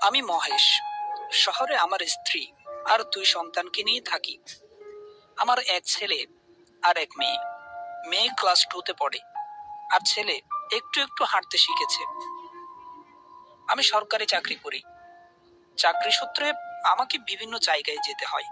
আমি মহেশ। শহরে আমার স্ত্রী আর দুই সন্তানকে নিয়ে থাকি। আমার এক ছেলে আর এক মেয়ে। মেয়ে ক্লাস টুতে পড়ে। আর ছেলে একটু একটু হাঁটতে শিখেছে। আমি সরকারি চাকরি করি। চাকরি সূত্রে আমাকে বিভিন্ন জায়গায় যেতে হয়।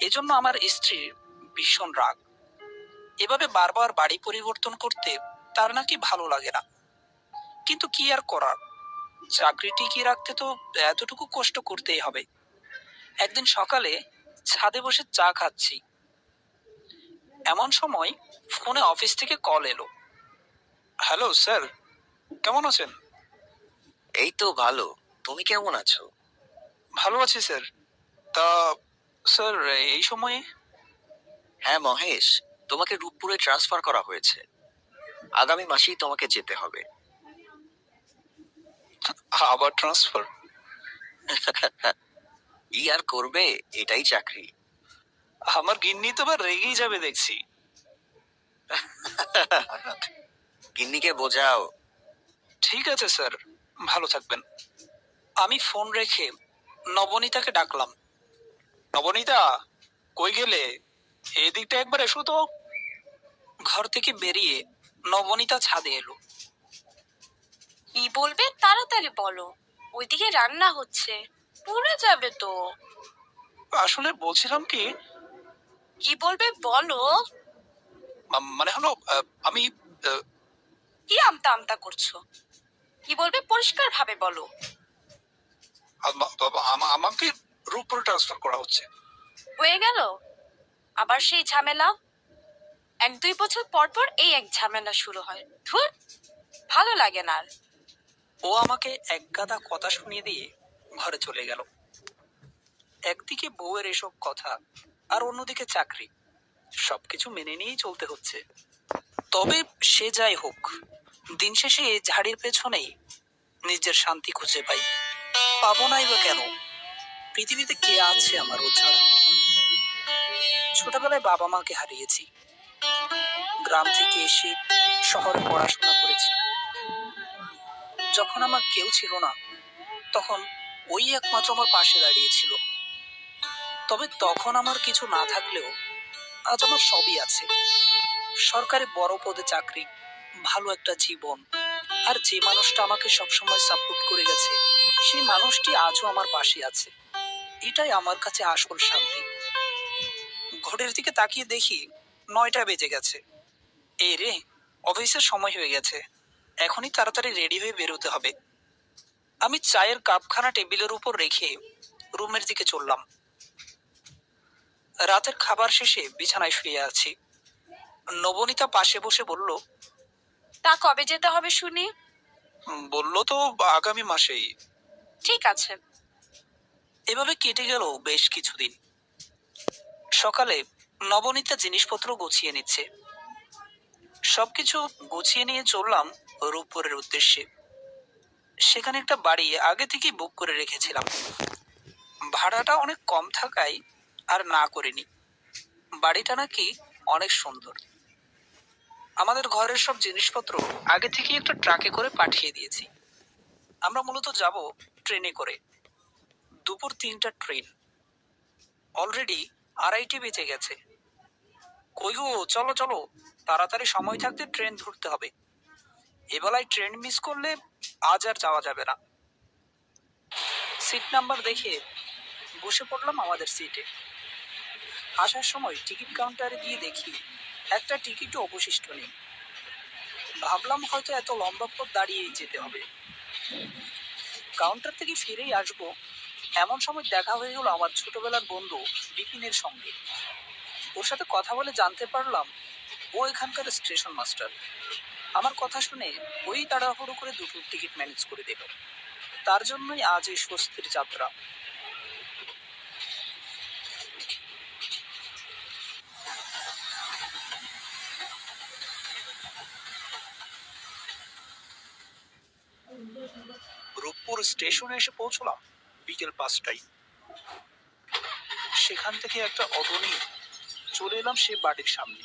এজন্য আমার স্ত্রীর ভীষণ রাগ। এভাবে বারবার বাড়ি পরিবর্তন করতে তার নাকি ভালো লাগে না। কিন্তু কি আর করার? চাকরি টিকিয়ে রাখতে তো এতটুকু কষ্ট করতেই হবে। একদিন সকালে ছাদে বসে চা খাচ্ছি। এমন সময় ফোনে অফিস থেকে কল এলো। হ্যালো স্যার কেমন আছেন? এই তো ভালো। তুমি কেমন আছো? ভালো আছি স্যার। তা স্যার এই সময়ে? হ্যাঁ মহেশ তোমাকে রূপপুরে ট্রান্সফার করা হয়েছে। আগামী মাসেই তোমাকে যেতে হবে। আবার ট্রান্সফার ই আর করবে, এটাই চাকরি। আমার গিন্নি তো আবার রেগেই যাবে, দেখছি। গিন্নিকে বোঝাও। ঠিক আছে, স্যার। ভালো থাকবেন। আমি ফোন রেখে নবনীতাকে ডাকলাম। নবনীতা, কই গেলে? এদিকটা একবার এসো তো। ঘর থেকে বেরিয়ে নবনীতা ছাদে এলো। কি বলবে তাড়াতাড়ি বলো। ওইদিকে রান্না হচ্ছে। পুড়ে যাবে তো। আসলে বলছিলাম কি? কি বলবে বলো। মা- মানে হলো আহ, আমি আহ, কি আমতা আমতা করছ? কি বলবে পরিষ্কার ভাবে বলো আমা- আমা- আমাকে রূপপুরে ট্রান্সফার করা হচ্ছে। হয়ে গেল? আবার সেই ঝামেলা? এক দুই বছর পর পর এই এক ঝামেলা শুরু হয়। ধুর ভালো লাগে না আর। ও আমাকে এক গাদা কথা শুনিয়ে দিয়ে ঘরে চলে গেল। একদিকে বউয়ের এসব কথা আর অন্যদিকে চাকরি। সবকিছু মেনে নিয়েই চলতে হচ্ছে। তবে সে যাই হোক, দিন শেষে ঝাড়ির পেছনেই নিজের শান্তি খুঁজে পাই। পাবো নাই বা কেন? পৃথিবীতে কে আছে আমার ও ছোটবেলায় বাবা মাকে হারিয়েছি। গ্রাম থেকে এসে শহরে পড়াশোনা করেছি। যখন আমার কেউ ছিল না, তখন ওই একমাত্র আমার পাশে দাঁড়িয়েছিল। তবে তখন আমার কিছু না থাকলেও আজ আমার সবই আছে। সরকারি বড় পদে চাকরি, ভালো একটা জীবন, আর যে মানুষটা আমাকে সবসময় সাপোর্ট করে গেছে, সেই মানুষটি আজও আমার পাশে আছে। এটাই আমার কাছে আসল শান্তি। ঘড়ির দিকে তাকিয়ে দেখি নয়টা বেজে গেছে। এই রে, অফিসের সময় হয়ে গেছে। এখনই তাড়াতাড়ি রেডি হয়ে বেরোতে হবে। আমি চায়ের কাপখানা টেবিলের উপর রেখে রুমের দিকে চললাম। রাতের খাবার শেষে বিছানায় শুয়ে আছি। নবনীতা পাশে বসে বলল তা কবে যেতে হবে শুনি? বলল তো আগামী মাসেই। ঠিক আছে। এভাবে কেটে গেল বেশ কিছুদিন। সকালে নবনীতা জিনিসপত্র গুছিয়ে নিচ্ছে। সবকিছু গুছিয়ে নিয়ে চললাম রূপপুরের উদ্দেশ্যে। সেখানে একটা বাড়ি আগে থেকেই বুক করে রেখেছিলাম। ভাড়াটা অনেক কম থাকায় আর না করিনি। বাড়িটা নাকি অনেক সুন্দর। আমাদের ঘরের সব জিনিসপত্র আগে থেকেই একটা ট্রাকে করে পাঠিয়ে দিয়েছি। আমরা মূলত যাব ট্রেনে করে। দুপুর তিনটা ট্রেন। অলরেডি আড়াইটি বেঁচে গেছে। কই চলো চলো। তাড়াতাড়ি সময় থাকতে ট্রেন ধরতে হবে। এবেলায় ট্রেন মিস করলে আজ আর যাওয়া যাবে না। সিট নাম্বার দেখে বসে পড়লাম আমাদের সিটে আসার সময় টিকিট কাউন্টারে গিয়ে দেখি একটা টিকিটও অবশিষ্ট নেই। ভাবলাম হয়তো এত লম্বা পথ দাঁড়িয়েই যেতে হবে। কাউন্টার থেকে ফিরেই আসব, এমন সময় দেখা হয়ে গেল আমার ছোটবেলার বন্ধু বিপিনের সঙ্গে। ওর সাথে কথা বলে জানতে পারলাম ও এখানকার স্টেশন মাস্টার। আমার কথা শুনে ওই তাড়াহুড়ো করে দুটো টিকিট ম্যানেজ করে দিল। তার জন্যই আজ এই স্বস্তির যাত্রা। রূপপুর স্টেশনে এসে পৌঁছলাম বিকেল পাঁচটায়। সেখান থেকে একটা অটো নিয়ে চলে এলাম সে বাড়ির সামনে।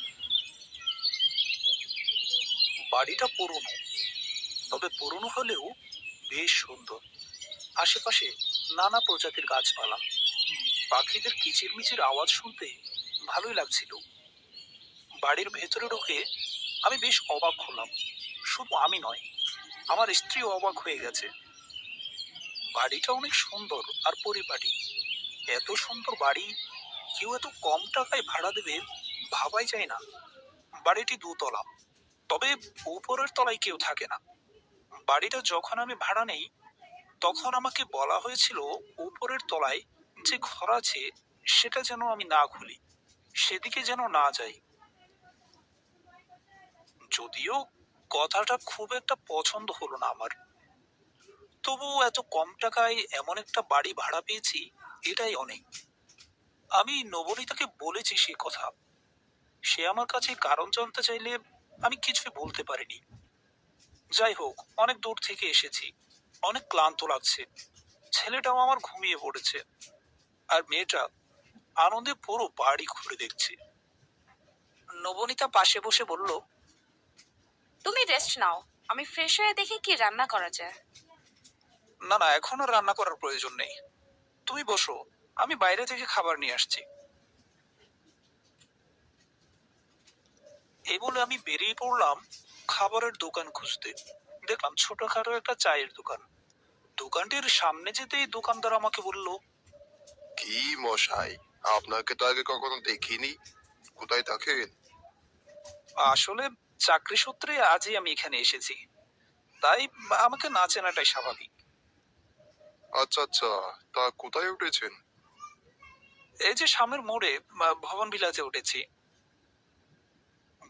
বাড়িটা পুরনো। তবে পুরনো হলেও বেশ সুন্দর। আশেপাশে নানা প্রজাতির গাছপালা। পাখিদের কিচিরমিচির আওয়াজ শুনতে ভালোই লাগছিল। বাড়ির ভেতরে ঢুকে আমি বেশ অবাক হলাম। শুধু আমি নয়, আমার স্ত্রীও অবাক হয়ে গেছে। বাড়িটা অনেক সুন্দর আর পরিপাটি। এত সুন্দর বাড়ি, কেউ এত কম টাকায় ভাড়া দেবে ভাবাই যায় না। বাড়িটি দুতলা। তবে উপরের তলায় কেউ থাকে না। বাড়িটা যখন আমি ভাড়া নেই, তখন আমাকে বলা হয়েছিল উপরের তলায় যে ঘর আছে, সেটা যেন আমি না খুলি, সেদিকে যেন না যাই। যদিও কথাটা খুব একটা পছন্দ হলো না আমার। তবু এত কম টাকায় এমন একটা বাড়ি ভাড়া পেয়েছি, এটাই অনেক। আমি নবনীতাকে বলেছি সে কথা। সে আমার কাছে কারণ জানতে চাইলে আমি কিছুই বলতে পারিনি। যাই হোক অনেক দূর থেকে এসেছি। অনেক ক্লান্ত লাগছে। ছেলেটাও আমার ঘুমিয়ে পড়েছে। আর মেয়েটা আনন্দে পুরো বাড়ি ঘুরে দেখছে। নবনীতা পাশে বসে বলল তুমি রেস্ট নাও। আমি ফ্রেশ হয়ে দেখি কি রান্না করা যায়। না না এখন আর রান্না করার প্রয়োজন নেই। তুমি বসো আমি বাইরে থেকে খাবার নিয়ে আসছি। এই বলে আমি বেরিয়ে পড়লাম খাবারের দোকান খুঁজতে। দেখলাম ছোটখাটো একটা চায়ের দোকান। দোকানটির সামনে যেতেই দোকানদার আমাকে বলল কি মশাই আপনাকে তো আগে কখনো দেখিনি। কোথায় থাকেন? আসলে চাকরি সূত্রে আজই আমি এখানে এসেছি। তাই আমাকে না চেনাটাই স্বাভাবিক। আচ্ছা আচ্ছা তা কোথায় উঠেছেন? এই যে সামনের মোড়ে ভবন বিলাতে উঠেছি।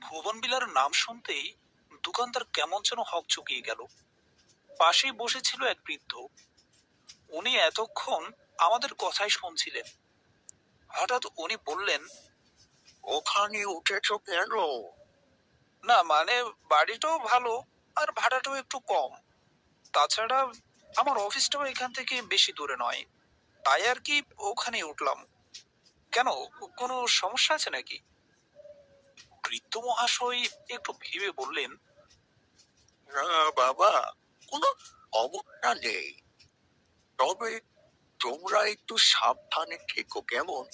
ভুবন বিলার নাম শুনতেই দোকানদার কেমন যেন হক চুকিয়ে গেল। পাশেই বসেছিল এক বৃদ্ধ। উনি এতক্ষণ আমাদের কথাই শুনছিলেন। হঠাৎ উনি বললেন ওখানে উঠেছ কেন? না মানে বাড়িটাও ভালো আর ভাড়াটাও একটু কম। তাছাড়া আমার অফিসটাও এখান থেকে বেশি দূরে নয়। তাই আর কি ওখানে উঠলাম। কেন কোনো সমস্যা আছে নাকি? বৃদ্ধ মহাশয় একটু ভেবে বললেন, না বাবা, কোনো অবস্থা নেই। তবে তোমরা একটু সাবধানে থেকো কেমন?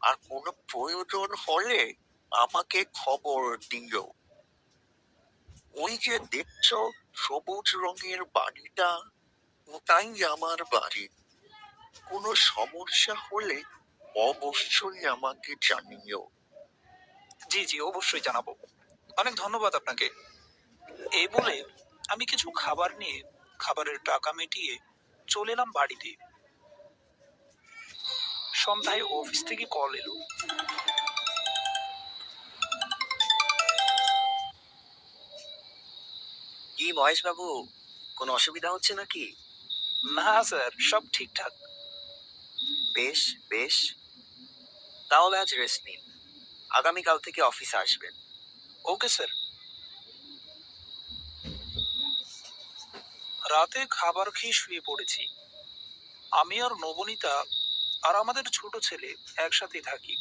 আর কোনো প্রয়োজন হলে আমাকে খবর দিও। ওই যে দেখছ সবুজ রঙের বাড়িটা, ওটাই আমার বাড়ি। কোনো সমস্যা হলে অবশ্যই আমাকে জানিও। জি জি অবশ্যই জানাব। অনেক ধন্যবাদ আপনাকে। এই বলে আমি কিছু খাবার নিয়ে খাবারের টাকা মিটিয়ে চলে এলাম বাড়িতে। সন্ধ্যায় অফিস থেকে কল এলো। কি মহেশ বাবু কোনো অসুবিধা হচ্ছে নাকি? না স্যার সব ঠিকঠাক। বেশ বেশ। তাহলে আজ রেস্ট নিন। আগামীকাল থেকে অফিসে আসবেন। Okay, sir. রাতে খাবার খেয়ে শুয়ে পড়েছি। আমি আর নবনীতা আর আমাদের ছোট ছেলে একসাথে থাকি।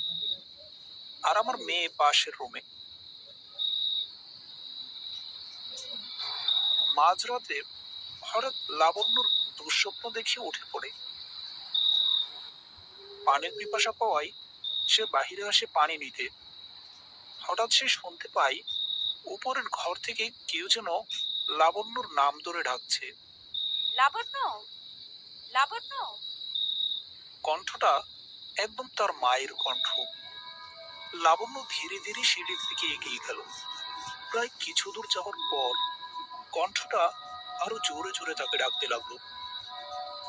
আর আমার মেয়ে পাশের রুমে। মাঝরাতে হঠাৎ লাবণ্যর দুঃস্বপ্ন দেখে উঠে পড়ে। পানির পিপাসা পাওয়ায় সে বাহিরে আসে পানি নিতে। হঠাৎ সে শুনতে পাই উপরের ঘর থেকে কেউ যেন লাবণ্যর নাম ধরে ডাকছে। লাবণ্য? লাবণ্য? কণ্ঠটা একদম তার মায়ের কণ্ঠ। লাবণ্য ধীরে ধীরে সিঁড়ির দিকে এগিয়ে গেল। প্রায় কিছু দূর যাওয়ার পর কণ্ঠটা আরও জোরে জোরে তাকে ডাকতে লাগল।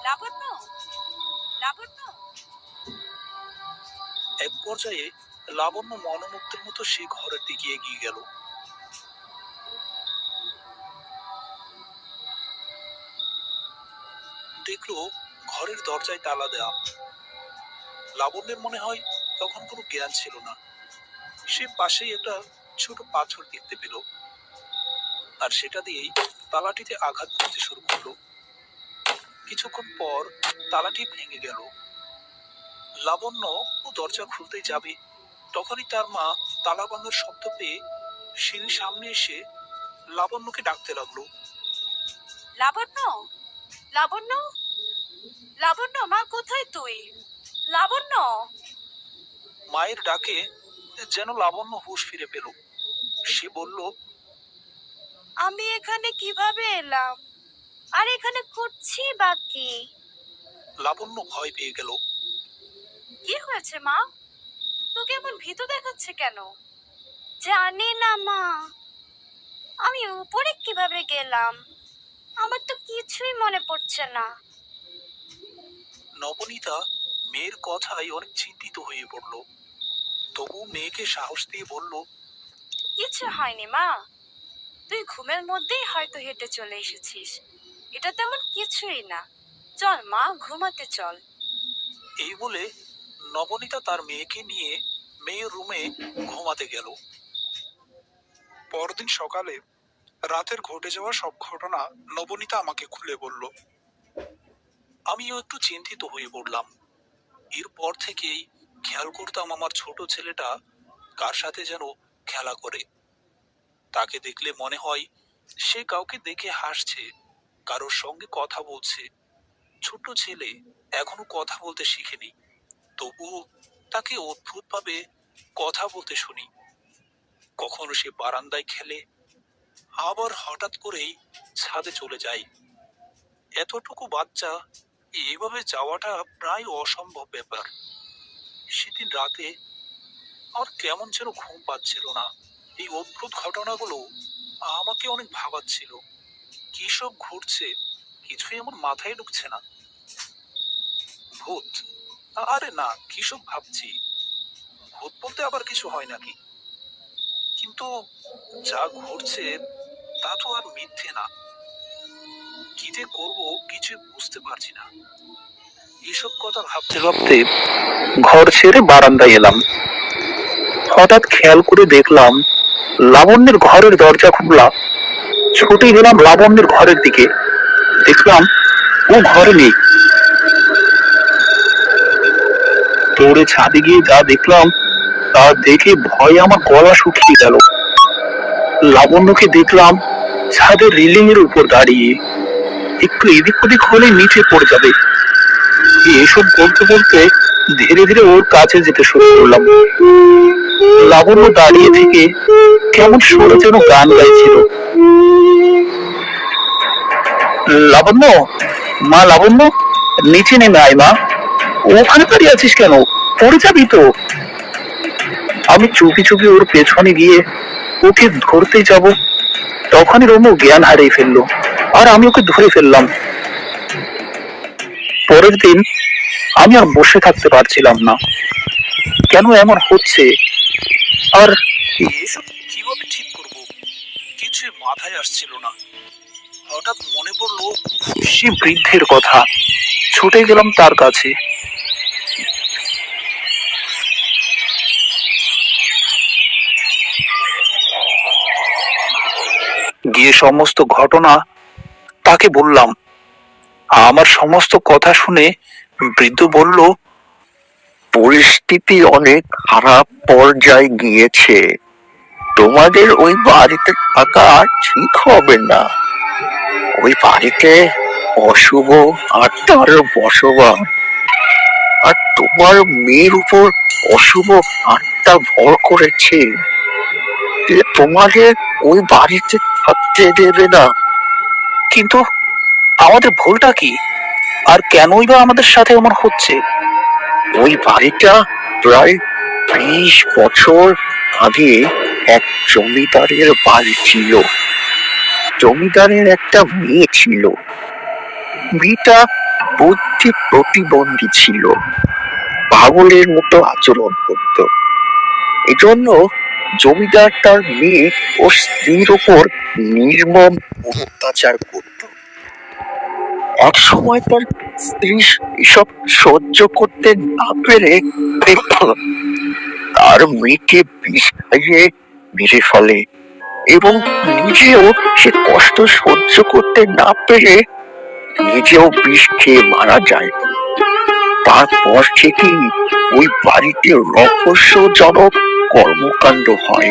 লাবণ্য? লাবণ্য? এক পর্যায়ে লাবণ্য মনোমুগ্ধের মতো সে ঘরের দিকে এগিয়ে গেল। দেখল ঘরের দরজায় তালা দেওয়া লাবণ্যের মনে হয় তখন কোনো জ্ঞান ছিল না। সে পাশেই একটা ছোট পাথর দেখতে পেল। আর সেটা দিয়েই তালাটিতে আঘাত করতে শুরু করল। কিছুক্ষণ পর তালাটি ভেঙে গেল। লাবণ্য ও দরজা খুলতে যাবে তখনই তার মা তালা ভাঙার শব্দ পেয়ে সিঁড়ির সামনে এসে লাবণ্যকে ডাকতে লাগল। লাবণ্য? লাবণ্য? লাবণ্য মা কোথায় তুই? লাবণ্য? মায়ের ডাকে যেন লাবণ্য হুশ ফিরে পেল। সে বলল আমি এখানে কীভাবে এলাম? আর এখানে করছি বাকি লাবণ্য ভয় পেয়ে গেল। কি হয়েছে মা? তোকে এমন ভীত দেখাচ্ছে কেন? জানি না মা। আমি উপরে কীভাবে গেলাম? আমার তো কিছুই মনে পড়ছে না। নবনীতা মেয়ের কথায় অনেক চিন্তিত হয়ে পড়ল। তবু মেয়েকে সাহস দিয়ে বলল কিছু হয়নি মা। তুই ঘুমের মধ্যেই হয়তো হেঁটে চলে এসেছিস। এটা তেমন কিছুই না। চল মা ঘুমাতে চল। এই বলে নবনীতা তার মেয়েকে নিয়ে মেয়ের রুমে ঘুমাতে গেল। পরদিন সকালে রাতের ঘটে যাওয়া সব ঘটনা নবনীতা আমাকে খুলে বলল। আমিও একটু চিন্তিত হয়ে পড়লাম। এরপর থেকেই খেয়াল করতাম আমার ছোট ছেলেটা কার সাথে যেন খেলা করে। তাকে দেখলে মনে হয় সে কাউকে দেখে হাসছে, কারোর সঙ্গে কথা বলছে। ছোট ছেলে এখনও কথা বলতে শিখেনি। তবুও তাকে অদ্ভুতভাবে কথা বলতে শুনি। কখনো সে বারান্দায় খেলে, আবার হঠাৎ করেই ছাদে চলে যায়। এতটুকু বাচ্চা এভাবে যাওয়াটা প্রায় অসম্ভব ব্যাপার। সেদিন রাতে আমার কেমন যেন ঘুম পাচ্ছিল না। এই অদ্ভুত ঘটনাগুলো আমাকে অনেক ভাবাচ্ছিল। কি সব ঘটছে কিছুই আমার মাথায় ঢুকছে না। ভূত আরে না কিসব ভাবছি? ভূত বলতে আবার কিছু হয় নাকি? কিন্তু যা ঘটছে, তা তো আর মিথ্যে না। কি যে করব কিছু বুঝতে পারছি না। এসব কথা ভাবতে ভাবতে ঘর ছেড়ে বারান্দায় এলাম। হঠাৎ খেয়াল করে দেখলাম, লাবণ্যের ঘরের দরজা খোলা ছুটে গেলাম লাবণ্যের ঘরের দিকে। দেখলাম ও ঘরে নেই। দৌড়ে ছাদে গিয়ে যা দেখলাম, তা দেখে ভয়ে আমার গলা শুকিয়ে গেল। লাবণ্যকে দেখলাম ছাদের রিলিং এর উপর দাঁড়িয়ে। একটু এদিক ওদিক হলে নিচে পড়ে যাবে। এসব বলতে বলতে ধীরে ধীরে ওর কাছে যেতে শুরু করলাম। লাবণ্য দাঁড়িয়ে থেকে কেমন সরে যেন গান গাইছিল। লাবণ্য? মা লাবণ্য? নিচে নেমে আয় মা। ওখানে দাঁড়িয়ে আছিস কেন? পড়ে যাবি তো। আমি চুপি চুপি ওর পেছনে গিয়ে ওকে ধরতে যাব। তখনই রমু জ্ঞান হারিয়ে ফেলল। আর আমি ওকে ধরে ফেললাম। পরের দিন আমি আর বসে থাকতে পারছিলাম না। কেন এমন হচ্ছে? আর এসব কীভাবে ঠিক করব? কিছু মাথায় আসছিল না। হঠাৎ মনে পড়ল সে বৃদ্ধের কথা। ছুটে গেলাম তার কাছে। গিয়ে সমস্ত ঘটনা তাকে বললাম। আমার সমস্ত কথা শুনে বৃদ্ধ বলল, পরিস্থিতি অনেক খারাপ পর্যায়ে গিয়েছে। তোমাদের ওই বাড়িতে থাকা ঠিক হবে না। ওই বাড়িতে অশুভ আত্মার বসবাস। আর তোমার মেয়ের উপর অশুভ আত্মা ভর করেছে। তোমাদের ওই বাড়িতে থাকতে দেবে না। কিন্তু আমাদের ভুলটা কি? আর কেনই বা আমাদের সাথে এমন হচ্ছে? ওই বাড়িটা প্রায় বিশ বছর আগে এক জমিদারের বাড়ি ছিল। জমিদারের একটা মেয়ে ছিল। মেয়েটা বুদ্ধি প্রতিবন্ধী ছিল। পাগলের মতো আচরণ করত। এজন্য জমিদার তার মেয়ে ও স্ত্রীর ওপর নির্মম অত্যাচার করত। এক সময় তার স্ত্রী এসব সহ্য করতে না পেরে তার মেয়েকে বিষ খাইয়ে মেরে ফেলে এবং নিজেও সে কষ্ট সহ্য করতে না পেরে নিজেও বিষ খেয়ে মারা যায়। তারপর থেকেই ওই বাড়িতে রহস্যজনক কর্মকাণ্ড হয়।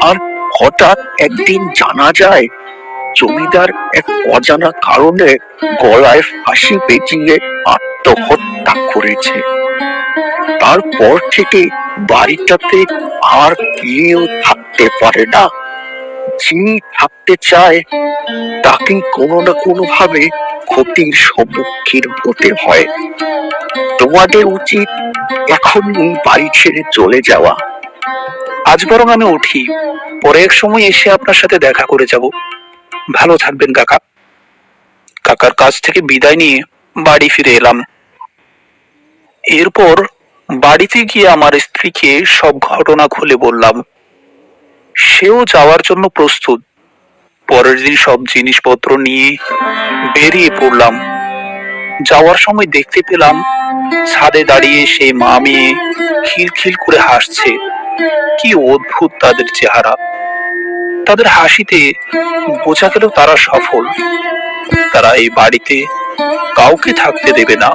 আর হঠাৎ একদিন জানা যায়, জমিদার এক অজানা কারণে গলায় ফাঁসি পেঁচিয়ে আত্মহত্যা করেছে। তারপর থেকে বাড়িটাতে আর কেউ থাকতে পারে না। যিনি থাকতে চায় তাকে কোনো না কোনো ভাবে ক্ষতির সম্মুখীন হতে হয়। তোমাদের উচিত এখন বাড়ি ছেড়ে চলে যাওয়া। আজ বরং আমি উঠি। পরে এক সময় এসে আপনার সাথে দেখা করে যাব। ভালো থাকবেন, কাকা। কাকার কাছ থেকে বিদায় নিয়ে বাড়ি ফিরে এলাম। এরপর বাড়িতে গিয়ে আমার স্ত্রীকে সব ঘটনা খুলে বললাম। সেও যাওয়ার জন্য প্রস্তুত। পরের দিন সব জিনিসপত্র নিয়ে বেরিয়ে পড়লাম। যাওয়ার সময় দেখতে পেলাম ছাদে দাঁড়িয়ে সেই মা মেয়ে খিলখিল করে হাসছে। কি অদ্ভুত তাদের চেহারা। তাদের হাসিতে বোঝা গেল তারা সফল। তারা এই বাড়িতে কাউকে থাকতে দেবে না।